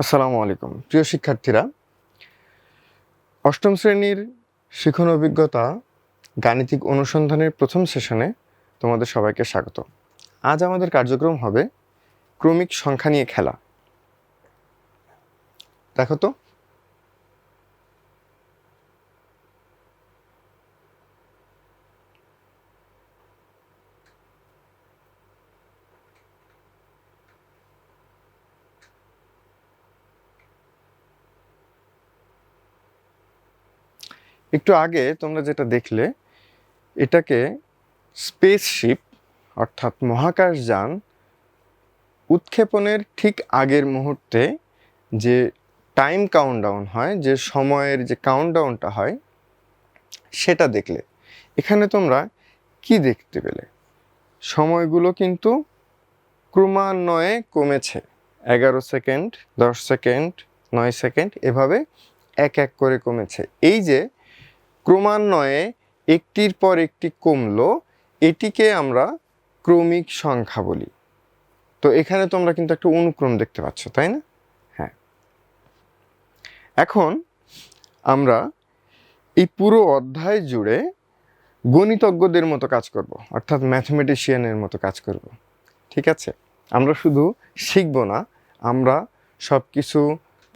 আসসালামু আলাইকুম। প্রিয় শিক্ষার্থীরা, অষ্টম শ্রেণির শিখন অভিজ্ঞতা গাণিতিক অনুসন্ধানের প্রথম সেশনে তোমাদের সবাইকে স্বাগত। আজ আমাদের কার্যক্রম হবে ক্রমিক সংখ্যা নিয়ে খেলা। দেখো তো একটু আগে তোমরা যেটা দেখলে, এটাকে স্পেসশিপ অর্থাৎ মহাকাশযান উৎক্ষেপণের ঠিক আগের মুহূর্তে যে টাইম কাউন্টডাউন হয়, যে সময়ের যে কাউন্টডাউনটা হয়, সেটা দেখলে। এখানে তোমরা কি দেখতে পেলে? সময়গুলো কিন্তু ক্রমান্বয়ে কমেছে। এগারো সেকেন্ড, দশ সেকেন্ড, নয় সেকেন্ড, এভাবে এক এক করে কমেছে। এই যে ক্রমান্বয়ে একটির পর একটি কমলো, এটিকে আমরা ক্রমিক সংখ্যা বলি। তো এখানে তোমরা কিন্তু একটা অনুক্রম দেখতে পাচ্ছ, তাই না? হ্যাঁ। এখন আমরা এই পুরো অধ্যায় জুড়ে গণিতজ্ঞদের মতো কাজ করব, অর্থাৎ ম্যাথমেটিশিয়ানের মতো কাজ করব, ঠিক আছে? আমরা শুধু শিখব না, আমরা সব কিছু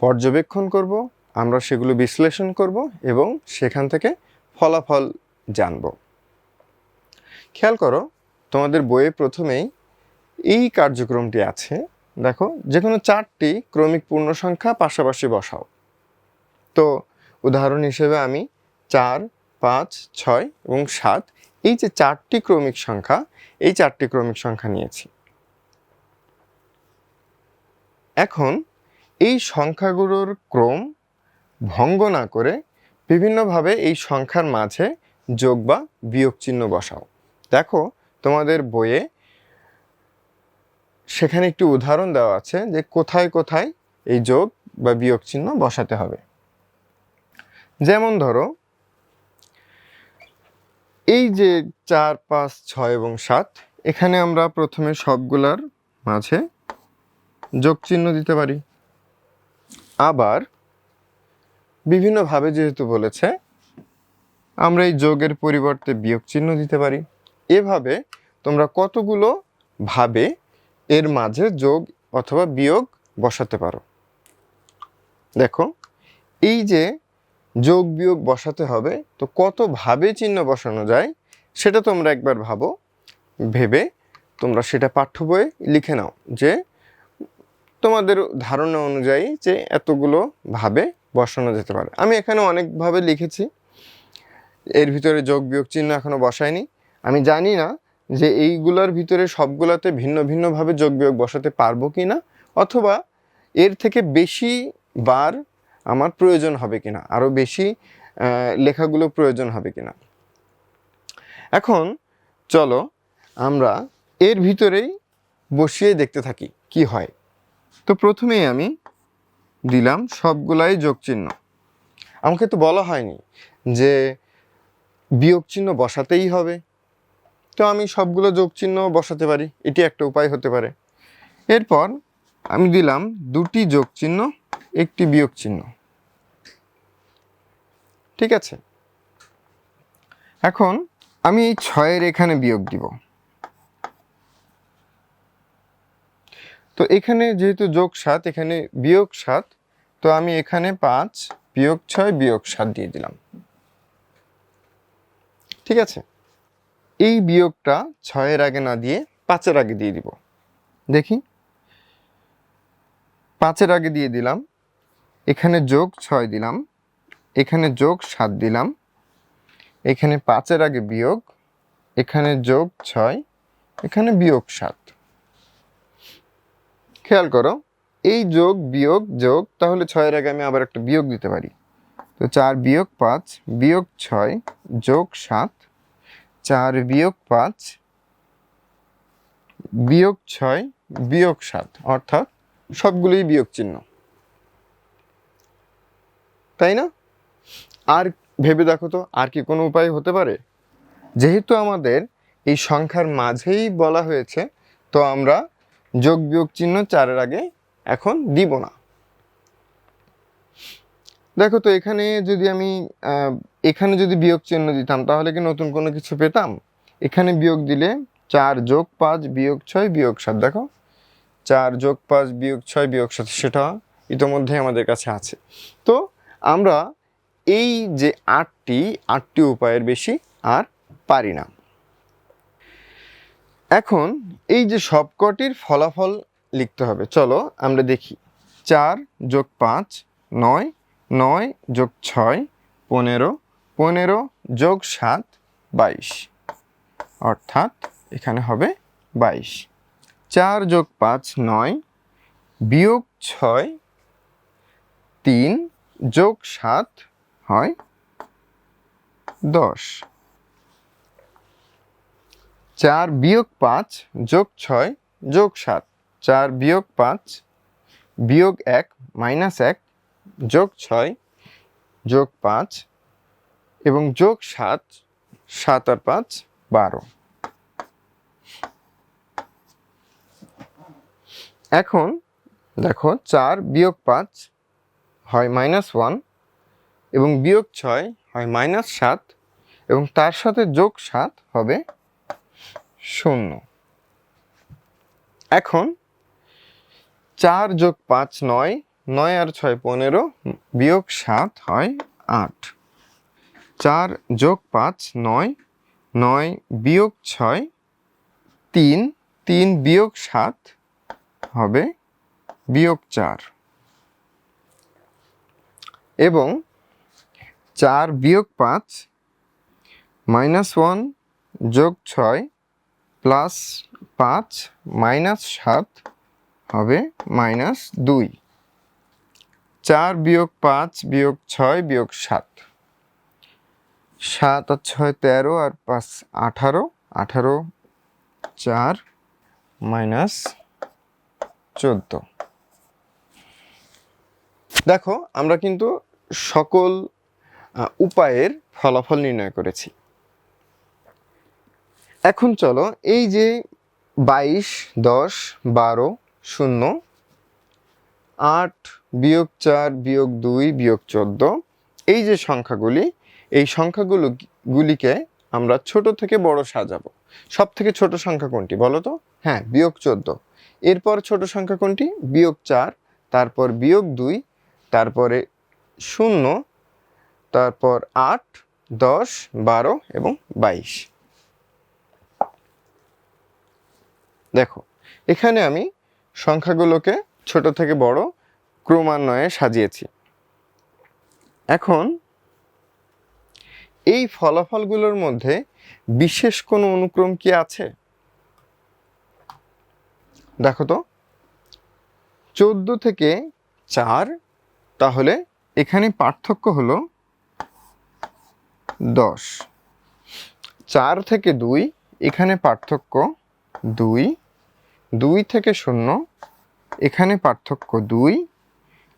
পর্যবেক্ষণ করব আমরা সেগুলো বিশ্লেষণ করব এবং সেখান থেকে ফলাফল জানব। খেয়াল করো, তোমাদের বইয়ে প্রথমেই এই কার্যক্রমটি আছে। দেখো যে কোনো চারটি ক্রমিক পূর্ণ সংখ্যা পাশাপাশি বসাও। তো, উদাহরণ হিসেবে আমি চার, পাঁচ, ছয় এবং সাত, এই যে চারটি ক্রমিক সংখ্যা, এই চারটি ক্রমিক সংখ্যা নিয়েছি। এখন, এই সংখ্যাগুলোর ক্রম ভঙ্গ না করে বিভিন্নভাবে এই সংখ্যার মাঝে যোগ বা বিয়োগ চিহ্ন বসাও। দেখো, তোমাদের বইয়ে সেখানে একটি উদাহরণ দেওয়া আছে যে কোথায় কোথায় এই যোগ বা বিয়োগ চিহ্ন বসাতে হবে। যেমন ধরো, এই যে চার, পাঁচ, ছয় এবং সাত, এখানে আমরা প্রথমে সবগুলার মাঝে যোগ চিহ্ন দিতে পারি। আবার বিভিন্নভাবে যেহেতু বলেছে, আমরা এই যোগের পরিবর্তে বিয়োগ চিহ্ন দিতে পারি। এভাবে তোমরা কতগুলো ভাবে এর মাঝে যোগ অথবা বিয়োগ বসাতে পারো। দেখো, এই যে যোগ বিয়োগ বসাতে হবে, তো কত ভাবে চিহ্ন বসানো যায় সেটা তোমরা একবার ভাবো। ভেবে তোমরা সেটা পাঠ্য বইয়ে লিখে নাও যে তোমাদের ধারণা অনুযায়ী যে এতগুলো ভাবে বসানো যেতে পারে। আমি এখানে অনেকভাবে লিখেছি। এর ভিতরে যোগ, বিয়োগ, চিহ্ন এখনও বসায়নি। আমি জানি না যে এইগুলোর ভিতরে সবগুলোতে ভিন্ন ভিন্নভাবে যোগ, বিয়োগ বসাতে পারব কি না অথবা এর থেকে বেশি বার আমার প্রয়োজন হবে কিনা আরও বেশি লেখাগুলো প্রয়োজন হবে কিনা। এখন চলো আমরা এর ভিতরেই বসিয়ে দেখতে থাকি কি হয়। তো প্রথমেই আমি দিলাম, সবগুলাই যোগ চিহ্ন আমাকে তো বলা হয়নি যে বিয়োগ চিহ্ন বসাতেই হবে। তো আমি সবগুলো যোগ চিহ্ন বসাতে পারি, এটি একটা উপায় হতে পারে। এরপর আমি দিলাম দুটি যোগ চিহ্ন একটি বিয়োগ চিহ্ন ঠিক আছে? এখন আমি এই ছয়ের এখানে বিয়োগ দিব। তো এখানে যেহেতু যোগ সাত, এখানে বিয়োগ সাত তো আমি এখানে পাঁচ বিয়োগ ছয় বিয়োগ সাত দিয়ে দিলাম। ঠিক আছে? এই বিয়োগটা ছয়ের আগে না দিয়ে পাঁচের আগে দিয়ে দিব। দেখি। পাঁচের আগে দিয়ে দিলাম। এখানে যোগ ছয় দিলাম। এখানে যোগ সাত দিলাম। এখানে পাঁচের আগে বিয়োগ। এখানে যোগ ছয়। এখানে বিয়োগ সাত। খেয়াল করো। এই যোগ বিয়োগ যোগ, তাহলে ছয়ের আগে আমি আবার একটা বিয়োগ দিতে পারি। তো চার বিয়োগ পাঁচ, বিয়োগ ছয়, যোগ সাত, চার বিয়োগ পাঁচ, বিয়োগ ছয়, বিয়োগ সাত, অর্থাৎ সবগুলোই বিয়োগ চিহ্ন। তাই না? আর ভেবে দেখো তো, আর কি কোনো উপায় হতে পারে? যেহেতু আমাদের এই সংখ্যার মাঝেই বলা হয়েছে, তো আমরা যোগ বিয়োগ চিহ্ন চারের আগে এখন দিব না। দেখো তো এখানে যদি আমি এখানে যদি বিয়োগ চিহ্ন দিতাম, তাহলে কি নতুন কোনো কিছু পেতাম? এখানে বিয়োগ দিলে চার যোগ পাঁচ বিয়োগ ছয় বিয়োগ সাত, দেখো। চার যোগ পাঁচ বিয়োগ ছয় বিয়োগ সাত, সেটা ইতোমধ্যে আমাদের কাছে আছে। তো আমরা এই যে আটটি আটটি উপায়ের বেশি আর পারি না। এখন এই যে সবকটির ফলাফল লিখতে হবে। চলো আমরা দেখি। চার যোগ পাঁচ, নয় নয় যোগ ছয়, পনেরো পনেরো যোগ সাত, বাইশ। অর্থাৎ এখানে হবে বাইশ। চার যোগ পাঁচ, নয়, বিয়োগ ছয়, তিন যোগ সাত হয় দশ। চার বিয়োগ পাঁচ যোগ ছয় যোগ সাত। চার বিয়োগ পাঁচ বিয়োগ এক মাইনাস এক যোগ ছয় যোগ পাঁচ এবং যোগ সাত সাত আর পাঁচ বারো। এখন দেখো চার বিয়োগ পাঁচ হয় মাইনাস ওয়ান এবং বিয়োগ ছয় হয় মাইনাস সাত এবং তার সাথে যোগ সাত হবে শূন্য। এখন চার যোগ পাঁচ নয় নয় আর ছয় পনেরো, বিয়োগ সাত হয় আট। চার যোগ পাঁচ নয় নয় বিয়োগ ছয়, তিন তিন বিয়োগ সাত হবে বিয়োগ চার। এবং চার বিয়োগ পাঁচ, মাইনাস ওয়ান যোগ ছয়, প্লাস পাঁচ, মাইনাস সাত হবে মাইনাস দুই। চার বিয়োগ পাঁচ বিয়োগ ছয় বিয়োগ সাত। সাত আর ছয় তেরো আর পাঁচ আঠারো। আঠারো চার মাইনাস চোদ্দ। দেখো, আমরা কিন্তু সকল উপায়ের ফলাফল নির্ণয় করেছি। এখন চলো, এই যে বাইশ, দশ, বারো শূন্য। আট বিয়োগ চার বিয়োগ দুই বিয়োগ চোদ্দ। এই যে সংখ্যাগুলি, এই সংখ্যাগুলো গুলিকে আমরা ছোট থেকে বড় সাজাবো। সব থেকে ছোট সংখ্যা কোনটি বলো তো? হ্যাঁ বিয়োগ চোদ্দ। এরপর ছোট সংখ্যা কোনটি? বিয়োগ চার, তারপর বিয়োগ দুই, তারপরে শূন্য, তারপর আট, দশ, বারো এবং বাইশ। দেখো, এখানে আমি সংখ্যাগুলোকে ছোট থেকে বড় ক্রমান্বয়ে সাজিয়েছি। এখন এই ফলাফলগুলোর মধ্যে বিশেষ কোনো অনুক্রম কি আছে? দেখো তো। চোদ্দ থেকে চার, তাহলে এখানে পার্থক্য হলো দশ। চার থেকে দুই, এখানে পার্থক্য দুই দুই থেকে শূন্য, এখানে পার্থক্য দুই,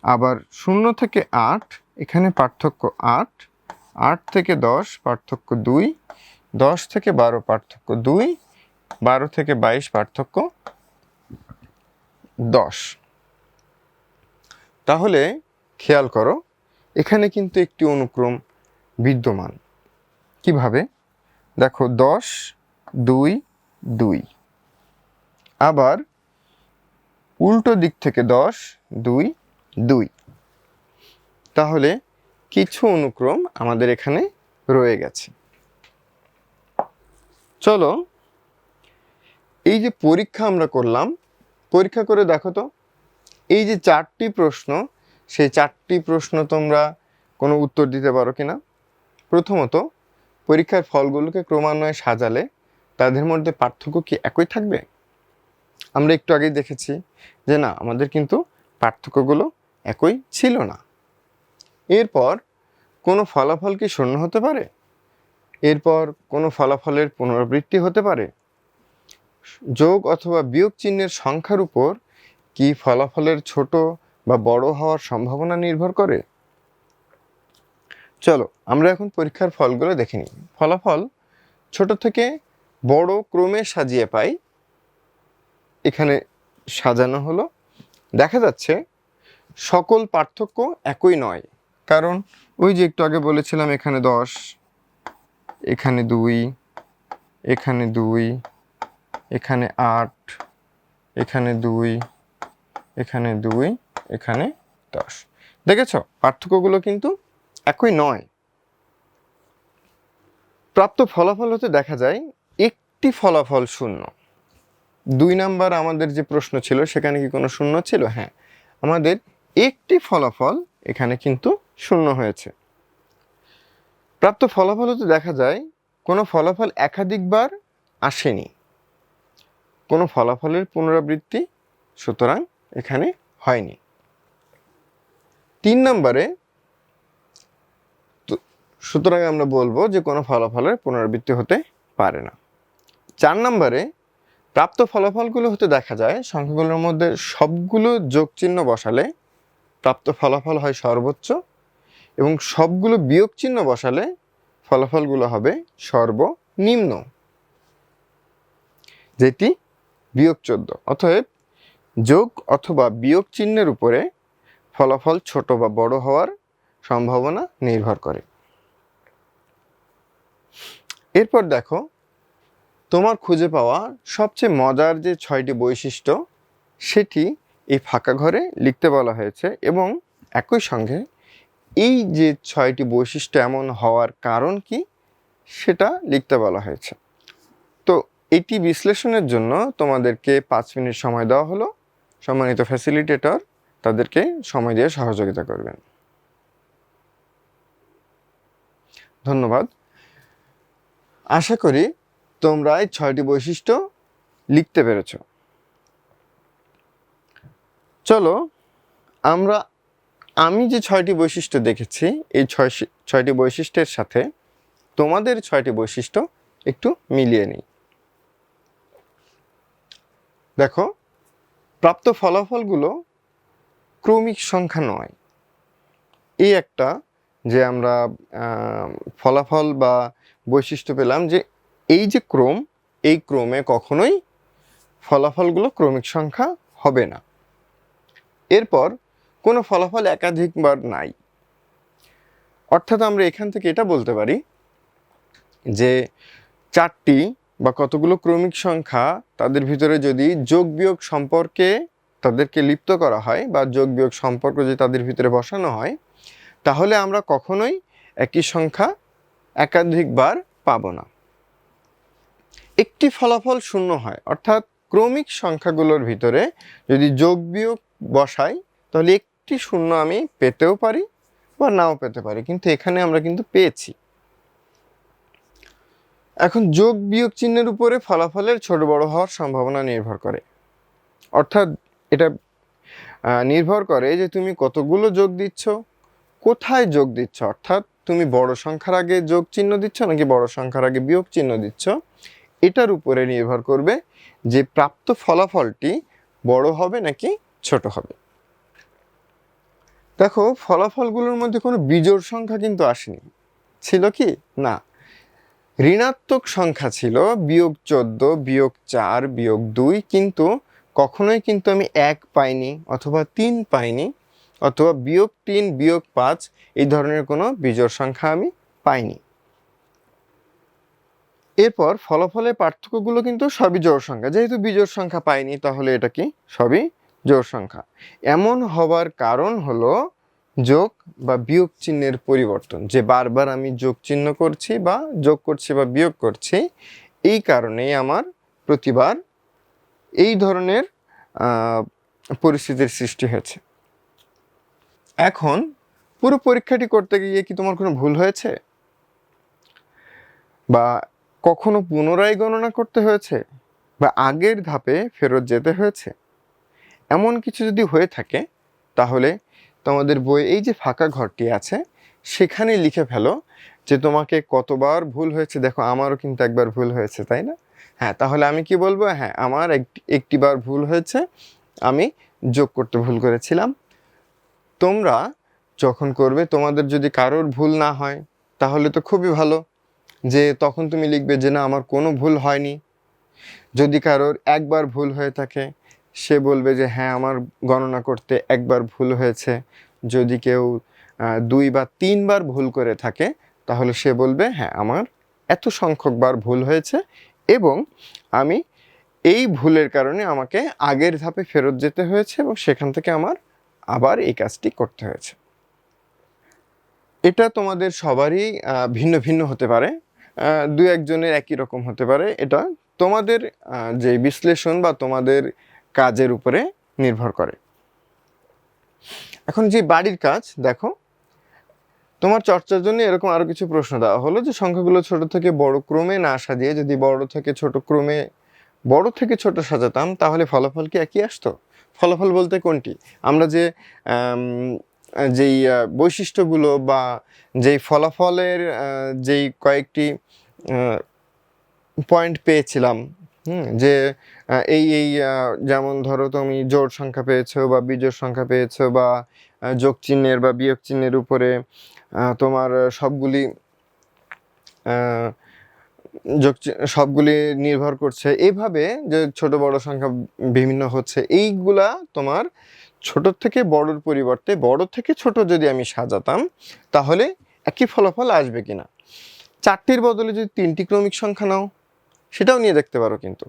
আবার শূন্য থেকে আট, এখানে পার্থক্য আট আট থেকে দশ পার্থক্য দুই, দশ থেকে বারো পার্থক্য দুই, বারো থেকে বাইশ পার্থক্য দশ। তাহলে খেয়াল করো, এখানে কিন্তু একটি অনুক্রম বিদ্যমান। কীভাবে? দেখো, দশ, দুই দুই। আবার উল্টো দিক থেকে দশ, দুই দুই। তাহলে কিছু অনুক্রম আমাদের এখানে রয়ে গেছে। চলো, এই যে পরীক্ষা আমরা করলাম, পরীক্ষা করে দেখো তো, এই যে চারটি প্রশ্ন, সেই চারটি প্রশ্ন তোমরা কোনো উত্তর দিতে পারো কি না প্রথমত, পরীক্ষার ফলগুলোকে ক্রমান্বয়ে সাজালে তাদের মধ্যে পার্থক্য কি একই থাকবে? আমরা একটু আগেই দেখেছি যে না, আমাদের কিন্তু পার্থক্যগুলো একই ছিল না। এরপর কোনো ফলাফল কি শূন্য হতে পারে? এরপর কোনো ফলাফলের পুনরাবৃত্তি হতে পারে? যোগ অথবা বিয়োগ চিহ্নের সংখ্যার উপর কি ফলাফলের ছোট বা বড় হওয়ার সম্ভাবনা নির্ভর করে? চলো, আমরা এখন পরীক্ষার ফলগুলো দেখে নিই। ফলাফল ছোট থেকে বড় ক্রমে সাজিয়ে পাই এখানে সাজানো হলো। দেখা যাচ্ছে সকল পার্থক্য একই নয়। কারণ ওই যে একটু আগে বলেছিলাম, এখানে দশ, এখানে দুই এখানে দুই, এখানে আট, এখানে দুই এখানে দুই, এখানে দশ। দেখেছ? পার্থক্যগুলো কিন্তু একই নয়। প্রাপ্ত ফলাফল হতে দেখা যায়, একটি ফলাফল শূন্য। দুই নাম্বার আমাদের যে প্রশ্ন ছিল, সেখানে কি কোনো শূন্য ছিল? হ্যাঁ। আমাদের একটি ফলাফল এখানে কিন্তু শূন্য হয়েছে। প্রাপ্ত ফলাফল হতে দেখা যায়, কোনো ফলাফল একাধিকবার আসেনি। কোনো ফলাফলের পুনরাবৃত্তি সুতরাং এখানে হয়নি। তিন নম্বরে সুতরাং আমরা বলব যে কোনো ফলাফলের পুনরাবৃত্তি হতে পারে না। চার নম্বরে প্রাপ্ত ফলাফলগুলো হতে দেখা যায়, সংখ্যাগুলোর মধ্যে সবগুলো যোগ চিহ্ন বসালে প্রাপ্ত ফলাফল হয় সর্বোচ্চ এবং সবগুলো বিয়োগ চিহ্ন বসালে ফলাফলগুলো হবে সর্বনিম্ন, যেটি বিয়োগ চোদ্দ। অতএব যোগ অথবা বিয়োগ চিহ্নের উপরে ফলাফল ছোট বা বড় হওয়ার সম্ভাবনা নির্ভর করে। এরপর দেখো তোমার খুঁজে পাওয়া সবচেয়ে মজার যে ছয়টি বৈশিষ্ট্য, সেটি এই ফাঁকা ঘরে লিখতে বলা হয়েছে এবং একই সঙ্গে এই যে ছয়টি বৈশিষ্ট্য এমন হওয়ার কারণ কি, সেটা লিখতে বলা হয়েছে। তো এটি বিশ্লেষণের জন্য তোমাদেরকে পাঁচ মিনিট সময় দেওয়া হলো। সম্মানিত ফ্যাসিলিটেটর তাদেরকে সময় দিয়ে সহযোগিতা করবেন। ধন্যবাদ। আশা করি তোমরা এই ছয়টি বৈশিষ্ট্য লিখতে পেরেছ। চলো, আমরা, আমি যে ছয়টি বৈশিষ্ট্য দেখেছি, এই ছয় ছয়টি বৈশিষ্ট্যের সাথে তোমাদের ছয়টি বৈশিষ্ট্য একটু মিলিয়ে নিই। দেখো, প্রাপ্ত ফলাফলগুলো ক্রমিক সংখ্যা নয়। এই একটা যে আমরা ফলাফল বা বৈশিষ্ট্য পেলাম যে এই যে ক্রম, এই ক্রমে কখনোই ফলাফলগুলো ক্রমিক সংখ্যা হবে না। এরপর কোনো ফলাফল একাধিকবার নাই। অর্থাৎ আমরা এখান থেকে এটা বলতে পারি যে চারটি বা কতগুলো ক্রমিক সংখ্যা তাদের ভিতরে যদি যোগ বিয়োগ সম্পর্কে তাদেরকে লিপ্ত করা হয় বা যোগ বিয়োগ সম্পর্ক যদি তাদের ভিতরে বসানো হয়, তাহলে আমরা কখনোই একই সংখ্যা একাধিকবার পাবো না। একটি ফলাফল শূন্য হয়। অর্থাৎ ক্রমিক সংখ্যাগুলোর ভিতরে যদি যোগ বিয়োগ বসাই, তাহলে একটি শূন্য আমি পেতেও পারি বা নাও পেতে পারি। কিন্তু এখানে আমরা কিন্তু পেয়েছি। এখন যোগ বিয়োগ চিহ্নের উপরে ফলাফলের ছোট বড় হওয়ার সম্ভাবনা নির্ভর করে। অর্থাৎ এটা নির্ভর করে যে তুমি কতগুলো যোগ দিচ্ছ, কোথায় যোগ দিচ্ছ। অর্থাৎ তুমি বড় সংখ্যার আগে যোগ চিহ্ন দিচ্ছ নাকি বড় সংখ্যার আগে বিয়োগ চিহ্ন দিচ্ছ। এটার উপরে নির্ভর করবে যে প্রাপ্ত ফলাফলটি বড় হবে নাকি ছোট হবে। দেখো, ফলাফলগুলোর মধ্যে কোনো বিজোড় সংখ্যা কিন্তু আসেনি। ছিল কি? না। ঋণাত্মক সংখ্যা ছিল, বিয়োগ চোদ্দ, বিয়োগ চার, বিয়োগ দুই, কিন্তু কখনোই কিন্তু আমি এক পাইনি অথবা তিন পাইনি অথবা বিয়োগ তিন, বিয়োগ পাঁচ, এই ধরনের কোনো বিজোড় সংখ্যা আমি পাইনি। এরপর ফলাফলের পার্থক্যগুলো কিন্তু সবই জোর সংখ্যা। যেহেতু বিজোড় সংখ্যা পাইনি, তাহলে এটা কি? সবই জোর সংখ্যা। এমন হবার কারণ হলো যোগ বা বিয়োগ চিহ্নের পরিবর্তন। যে বারবার আমি যোগ চিহ্ন করছি বা যোগ করছি বা বিয়োগ করছি, এই কারণেই আমার প্রতিবার এই ধরনের পরিস্থিতির সৃষ্টি হয়েছে। এখন পুরো পরীক্ষাটি করতে গিয়ে কি তোমার কোনো ভুল হয়েছে? বা কখনো পুনরায় গণনা করতে হয়েছে বা আগের ধাপে ফেরত যেতে হয়েছে? এমন কিছু যদি হয়ে থাকে, তাহলে তোমাদের বই এই যে ফাঁকা ঘরটি আছে সেখানে লিখে ফেলো যে তোমাকে কতবার ভুল হয়েছে। দেখো, আমারও কিন্তু একবার ভুল হয়েছে, তাই না? হ্যাঁ তাহলে আমি কি বলব? হ্যাঁ আমার একটি, একটিবার ভুল হয়েছে, আমি যোগ করতে ভুল করেছিলাম। তোমরা যখন করবে, তোমাদের যদি কারোর ভুল না হয়, তাহলে তো খুবই ভালো। যে তখন তুমি লিখবে যে না, আমার কোনো ভুল হয়নি। যদি কারোর একবার ভুল হয়ে থাকে, সে বলবে যে হ্যাঁ আমার গণনা করতে একবার ভুল হয়েছে। যদি কেউ দুই বা তিনবার ভুল করে থাকে, তাহলে সে বলবে হ্যাঁ আমার এত সংখ্যকবার ভুল হয়েছে এবং আমি এই ভুলের কারণে আমাকে আগের ধাপে ফেরত যেতে হয়েছে এবং সেখান থেকে আমার আবার এই কাজটি করতে হয়েছে। এটা তোমাদের সবারই ভিন্ন ভিন্ন হতে পারে। দু একজনের একই রকম হতে পারে। এটা তোমাদের যে বিশ্লেষণ বা তোমাদের কাজের উপরে নির্ভর করে। এখন যে বাড়ির কাজ, দেখো, তোমার চর্চার জন্য এরকম আরও কিছু প্রশ্ন দেওয়া হলো যে সংখ্যাগুলো ছোট থেকে বড় ক্রমে না সাজিয়ে যদি বড় থেকে ছোট ক্রমে বড় থেকে ছোট সাজাতাম, তাহলে ফলাফল কি একই আসতো? ফলাফল বলতে কোনটি? আমরা যে যেই বৈশিষ্ট্যগুলো বা যেই ফলাফলের যেই কয়েকটি পয়েন্ট পেয়েছিলাম যে এই এই যেমন ধরো তুমি জোড় সংখ্যা পেয়েছ বা বিজোড় সংখ্যা পেয়েছ বা যোগ চিহ্নের বা বিয়োগ চিহ্নের উপরে তোমার সবগুলি যোগ সবগুলি নির্ভর করছে। এইভাবে যে ছোট বড় সংখ্যা বিভিন্ন হচ্ছে, এইগুলা তোমার ছোট থেকে বড়র পরিবর্তে বড় থেকে ছোট যদি আমি সাজাতাম, তাহলে একই ফলাফল আসবে কিনা? চারটির বদলে যদি তিনটি ক্রমিক সংখ্যা নাও, সেটাও নিয়ে দেখতে পারো কিন্তু।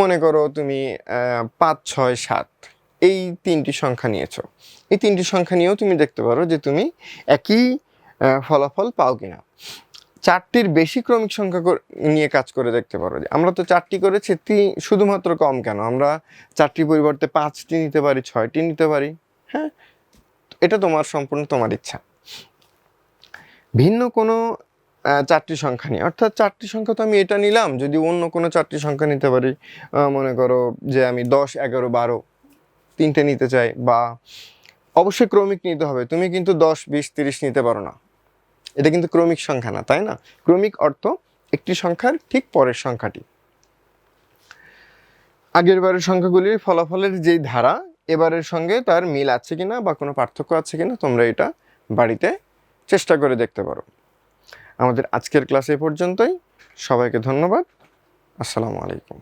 মনে করো তুমি পাঁচ, ছয়, সাত, এই তিনটি সংখ্যা নিয়েছো। এই তিনটি সংখ্যা নিয়েও তুমি দেখতে পারো যে তুমি একই ফলাফল পাও কিনা। চারটির বেশি ক্রমিক সংখ্যা নিয়ে কাজ করে দেখতে পারো যে, আমরা তো চারটি করেছি শুধুমাত্র কম কেন? আমরা চারটির পরিবর্তে পাঁচটি নিতে পারি, ছয়টি নিতে পারি হ্যাঁ? এটা তোমার সম্পূর্ণ তোমার ইচ্ছা। ভিন্ন কোনো চারটি সংখ্যা নিয়ে। অর্থাৎ চারটি সংখ্যা তো আমি এটা নিলাম, যদি অন্য কোনো চারটি সংখ্যা নিতে পারি মনে করো যে আমি দশ, এগারো, বারো তিনটে নিতে চাই, বা অবশ্যই ক্রমিক নিতে হবে। তুমি কিন্তু দশ, বিশ, তিরিশ নিতে পারো না। এটা কিন্তু ক্রমিক সংখ্যা না, তাই না? ক্রমিক অর্থ একটি সংখ্যার ঠিক পরের সংখ্যাটি। আগের বারের সংখ্যাগুলির ফলাফলের যেই ধারা, এবারের সঙ্গে তার মিল আছে কিনা বা কোনো পার্থক্য আছে কিনা তোমরা এটা বাড়িতে চেষ্টা করে দেখতে পারো। আমাদের আজকের ক্লাস এই পর্যন্তই। সবাইকে ধন্যবাদ। আসসালামু আলাইকুম।